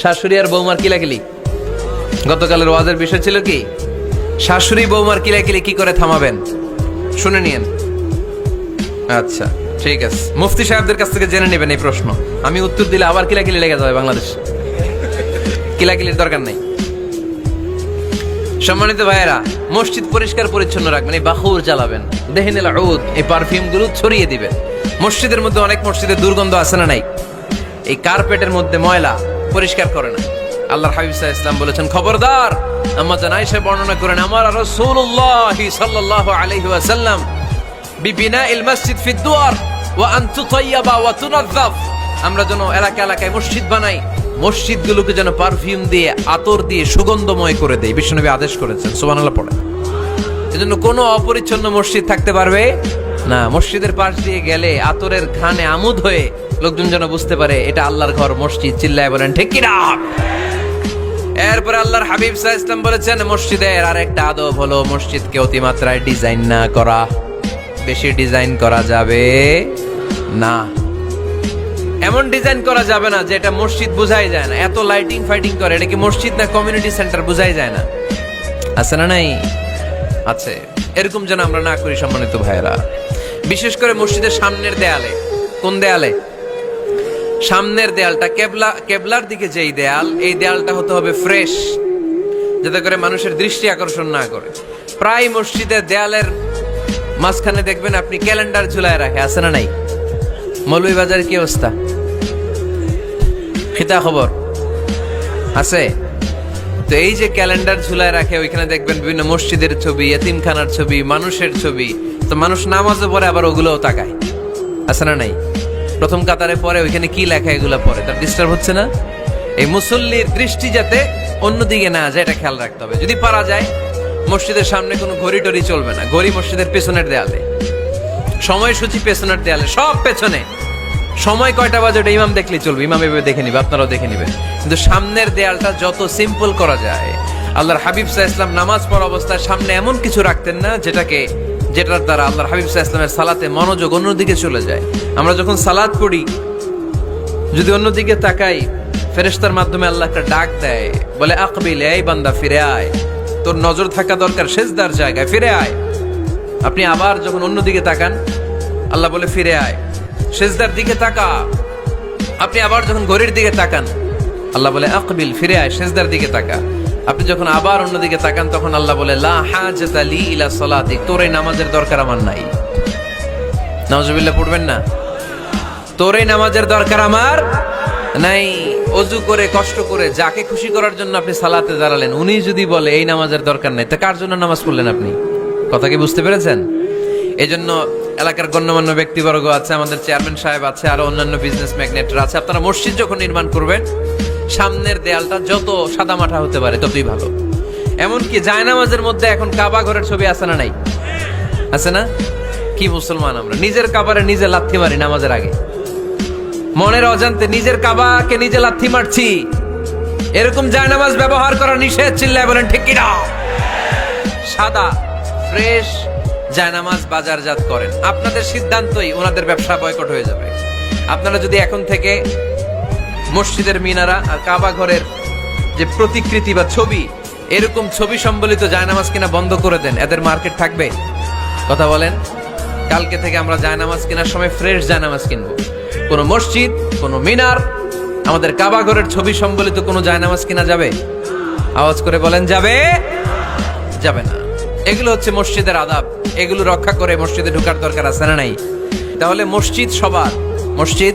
শাশুড়ি আর বৌমার কিলাকিলি। গতকালের ওয়াজের বিষয় ছিল কি? শাশুড়ি বৌমার কিলাকিলি কি করে থামাবেন? শুনে নিয়েন। আচ্ছা ঠিক আছে। মুফতি সাহেবদের কাছ থেকে জেনে নেবেন এই প্রশ্ন। আমি উত্তর দিলে আবার কিলাকিলি লেগে যাবে বাংলাদেশ। কিলাকিলির দরকার নাই। সম্মানিত ভাইয়েরা, মসজিদ পরিষ্কার পরিচ্ছন্ন রাখবেন, এই বাহুর জ্বালাবেন। দেহিনেল উদ এই পারফিউমগুলো ছড়িয়ে দিবেন। মসজিদের মধ্যে অনেক মসজিদে দুর্গন্ধ আছে না নাই? এই কার্পেটের মধ্যে ময়লা পরিষ্কার করে না। আল্লাহর হাবিব সাল্লাল্লাহু আলাইহি ওয়াসাল্লাম বলেছেন, খবরদার আম্মা জান আয়েশা বর্ণনা করেন, আমার রাসূলুল্লাহ সাল্লাল্লাহু আলাইহি ওয়াসাল্লাম, বিবিনাইল মসজিদ ফি দুয়ার, ওয়া আন তুতাইয়াবা ওয়া তুনাযাফ আমরা যেন এলাকা এলাকায় মসজিদ বানাই, মসজিদগুলোকে যেন পারফিউম দিয়ে, আতর দিয়ে সুগন্ধময় করে দেয় বিশ্বনবী আদেশ করেছেন, সুবহানাল্লাহ পড়ে এজন্য কোনো অপরিচ্ছন্ন মসজিদ থাকতে পারবে না, মসজিদের পাশ দিয়ে গেলে আতরের ঘানে আমুদ হয়ে লোকজন যেন বুঝতে পারে এটা আল্লাহর ঘর, মসজিদ। চিল্লায় বলেন, ঠিক এরপরে আল্লাহর হাবিব সাহা ইসলাম বলেছেন, মসজিদের আর একটা আদব হলো মসজিদকে অতিমাত্রায় ডিজাইন না করা। বেশি ডিজাইন করা যাবে না। এমন ডিজাইন করা যাবে না যে এটা মসজিদ বোঝাই যায় না। এত লাইটিং ফাইটিং করে, এটা কি মসজিদ না কমিউনিটি সেন্টার বোঝাই যায় না? আছে না নাই? আছে। এরকম যেন আমরা না করি সম্মানিত ভাইয়েরা। বিশেষ করে মসজিদের সামনের দেয়ালে। কোন দেয়ালে? সামনের দেয়ালটা কেবলা, কেবলার দিকে যেই দেয়াল, এই দেয়ালটা হতে হবে ফ্রেশ, যাতে করে মানুষের দৃষ্টি আকর্ষণ না করে। প্রায় মসজিদের দেয়ালের মাঝখানে দেখবেন আপনি ক্যালেন্ডার ঝুলায় রাখে, আছে না নাই? মৌলভীবাজারের কি অবস্থা? খিতা খবর? আছে? তো এই যে ক্যালেন্ডার ঝুলায় রাখে, ওইখানে দেখবেন বিভিন্ন মসজিদের ছবি, এতিমখানার ছবি, মানুষের ছবি তো মানুষ নামাজও পরে আবার ওগুলোও তাকায়। আছে না নাই? প্রথম কাতারে পরে ওইখানে কি লেখা এগুলো পরে তার ডিস্টার্ব হচ্ছে না? এই মুসল্লির দৃষ্টি যাতে অন্যদিকে না যায়, এটা খেয়াল রাখতে হবে। যদি পারা যায়, মসজিদের সামনে কোনো ঘড়ি টড়ি চলবে না। ঘড়ি মসজিদের পেছনের দেয়ালে। সময়সূচি পেছনের দেয়ালে, সব পেছনে। সময় কয়টা বাজে, ওটা ইমাম দেখলে চলবে। ইমাম এভাবে দেখে নিবে, আপনারাও দেখে নিবেন। কিন্তু সামনের দেয়ালটা যত সিম্পল করা যায়, আল্লাহর হাবিব সাহা ইসলাম নামাজ পড়া অবস্থায় সামনে এমন কিছু রাখতেন না, যেটাকে যেটার দ্বারা আল্লাহর হাবিব ইসলামের সালাতে মনোযোগ অন্যদিকে চলে যায়। আমরা যখন সালাদ পড়ি, যদি অন্যদিকে তাকাই, ফেরেশতার মাধ্যমে আল্লাহ একটা ডাক দেয়, বলে, আকবিল, এই বান্দা, ফিরে আয়। তোর নজর থাকা দরকার শেষদার জায়গায়, ফিরে আয়। আপনি আবার যখন অন্যদিকে তাকান, আল্লাহ বলে, ফিরে আয়। শেষদার দিকে তাকা। আপনি আবার যখন ঘড়ির দিকে তাকান, আল্লাহ বলে, আকবিল, ফিরে আয় শেষদার দিকে তাকা। আপনি যখন আবার অন্যদিকে তাকান, তখন আল্লাহ বলে, লা হাজাতা লি ইলা তোর এই নামাজের দরকার আমার নাই। নাউজুবিল্লাহ, পড়বেন না? তোর এই নামাজের দরকার আমার নাই। অজু করে, কষ্ট করে, যাকে খুশি করার জন্য আপনি সালাতে দাঁড়ালেন, উনি যদি বলে, এই নামাজের দরকার নাই, তা কার জন্য নামাজ পড়লেন আপনি? কথা কি বুঝতে পেরেছেন? এই জন্য এলাকার গণ্যমান্য ব্যক্তিবর্গ আছে, আমাদের চেয়ারম্যান সাহেব আছে, আরও অন্যান্য বিজনেস ম্যাগনেটরা আছে। আপনারা মসজিদ যখন নির্মাণ করবেন সামনের দেয়ালটা যত সাদা সাদামাটা হতে পারে, ততই ভালো। এমনকি জায়নামাজের মধ্যে এখন কাবা ঘরের ছবি আছে না নাই? আছে না? কি মুসলমান আমরা? নিজের কাবারে নিজে লাথি মারি নামাজের আগে। মনের অজান্তে নিজের কাবাকে নিজে লাথি মারছি। এরকম জায়নামাজ ব্যবহার করা নিষেধ, চিল্লায় বলেন, ঠিক কিনা? সাদা, ফ্রেশ জায়নামাজ বাজারজাত করেন। আপনাদের সিদ্ধান্তই ওনাদের ব্যবসা বয়কট হয়ে যাবে। আপনারা যদি এখন থেকে মসজিদের মিনারা আর কাবা ঘরের যে প্রতিকৃতি বা ছবি, এরকম ছবি সম্বলিত জায়নামাজ কিনা বন্ধ করে দেন। এদের মার্কেট থাকবে। কথা বলেন, কালকে থেকে আমরা জায়নামাজ কেনার সময় ফ্রেশ জায়নামাজ কিনবো। কোনো মসজিদ, কোনো মিনার, আমাদের কাবা ঘরের ছবি সম্বলিত কোনো জায়নামাজ কিনা যাবে? আওয়াজ করে বলেন, যাবে? যাবে না। এগুলো হচ্ছে মসজিদের আদাব। এগুলো রক্ষা করে মসজিদে ঢোকার দরকার আছে না নাই? তাহলে মসজিদ সবার। মসজিদ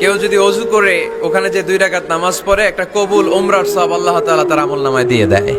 কেউ যদি অজু করে ওখানে যে দুই রাকাত নামাজ পড়ে, একটা কবুল ওমরার সব আল্লাহ তালা তার আমল নামায় দিয়ে দেয়।